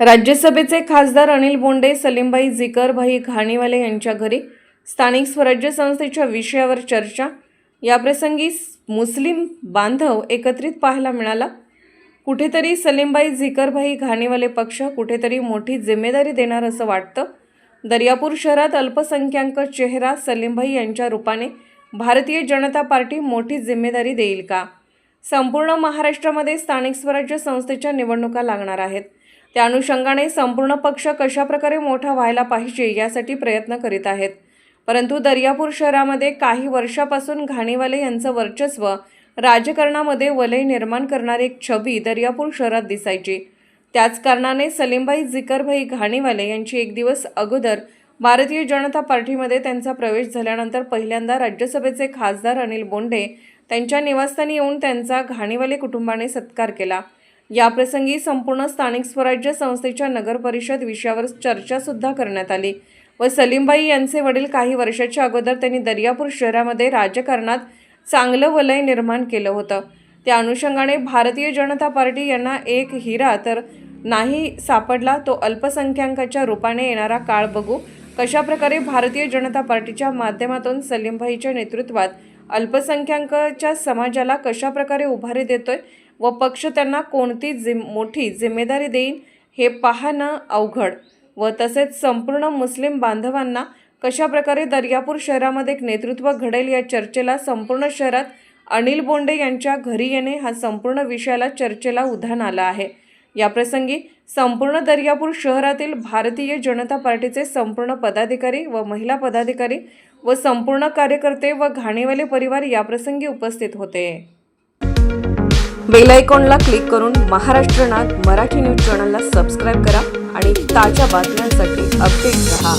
राज्यसभेचे खासदार अनिल बोंडे सलीमबाई जिकरभाई घाणीवाले यांच्या घरी स्थानिक स्वराज्य संस्थेच्या विषयावर चर्चा. याप्रसंगी मुस्लिम बांधव एकत्रित पाहायला मिळाला. कुठेतरी सलीमबाई झिकरभाई घाणीवाले पक्ष कुठेतरी मोठी जिम्मेदारी देणार असं वाटतं. दर्यापूर शहरात अल्पसंख्याक चेहरा सलीमभाई यांच्या रूपाने भारतीय जनता पार्टी मोठी जिम्मेदारी देईल का? संपूर्ण महाराष्ट्रामध्ये स्थानिक स्वराज्य संस्थेच्या निवडणुका लागणार आहेत. त्या अनुषंगाने संपूर्ण पक्ष कशाप्रकारे मोठा व्हायला पाहिजे यासाठी प्रयत्न करीत आहेत. परंतु दर्यापूर शहरामध्ये काही वर्षापासून घाणीवाले यांचं वर्चस्व राजकारणामध्ये वलय निर्माण करणारी एक छबी दर्यापूर शहरात दिसायची. त्याच कारणाने सलीमबाई जिकरभाई घाणीवाले यांची एक दिवस अगोदर भारतीय जनता पार्टीमध्ये त्यांचा प्रवेश झाल्यानंतर पहिल्यांदा राज्यसभेचे खासदार अनिल बोंडे त्यांच्या निवासस्थानी येऊन त्यांचा घाणीवाले कुटुंबाने सत्कार केला. याप्रसंगी संपूर्ण स्थानिक स्वराज्य संस्थेच्या नगरपरिषद विषयावर चर्चासुद्धा करण्यात आली व सलीमबाई यांचे वडील काही वर्षाच्या अगोदर त्यांनी दर्यापूर शहरामध्ये राजकारणात चांगलं वलय निर्माण केलं होतं. त्या अनुषंगाने भारतीय जनता पार्टी यांना एक हिरा तर नाही सापडला तो अल्पसंख्याकाच्या रूपाने येणारा काळ बघू कशाप्रकारे भारतीय जनता पार्टीच्या माध्यमातून सलीमभाईच्या नेतृत्वात अल्पसंख्याकाच्या समाजाला कशाप्रकारे उभारी देतोय व पक्ष त्यांना कोणती जिम मोठी जिम्मेदारी देईन हे पाहणं अवघड. व तसेच संपूर्ण मुस्लिम बांधवांना कशाप्रकारे दर्यापूर शहरामध्ये एक नेतृत्व घडेल या चर्चेला संपूर्ण शहरात अनिल बोंडे यांच्या घरी येणे हा संपूर्ण विषयाला चर्चेला उधाण आला आहे. याप्रसंगी संपूर्ण दर्यापूर शहरातील भारतीय जनता पार्टीचे संपूर्ण पदाधिकारी व महिला पदाधिकारी व संपूर्ण कार्यकर्ते व घाणेवाले परिवार याप्रसंगी उपस्थित होते. बेल आयकॉनला क्लिक करून महाराष्ट्र नाद मराठी न्यूज चॅनलला सबस्क्राईब करा आणि ताज्या बातम्यांसाठी अपडेट रहा.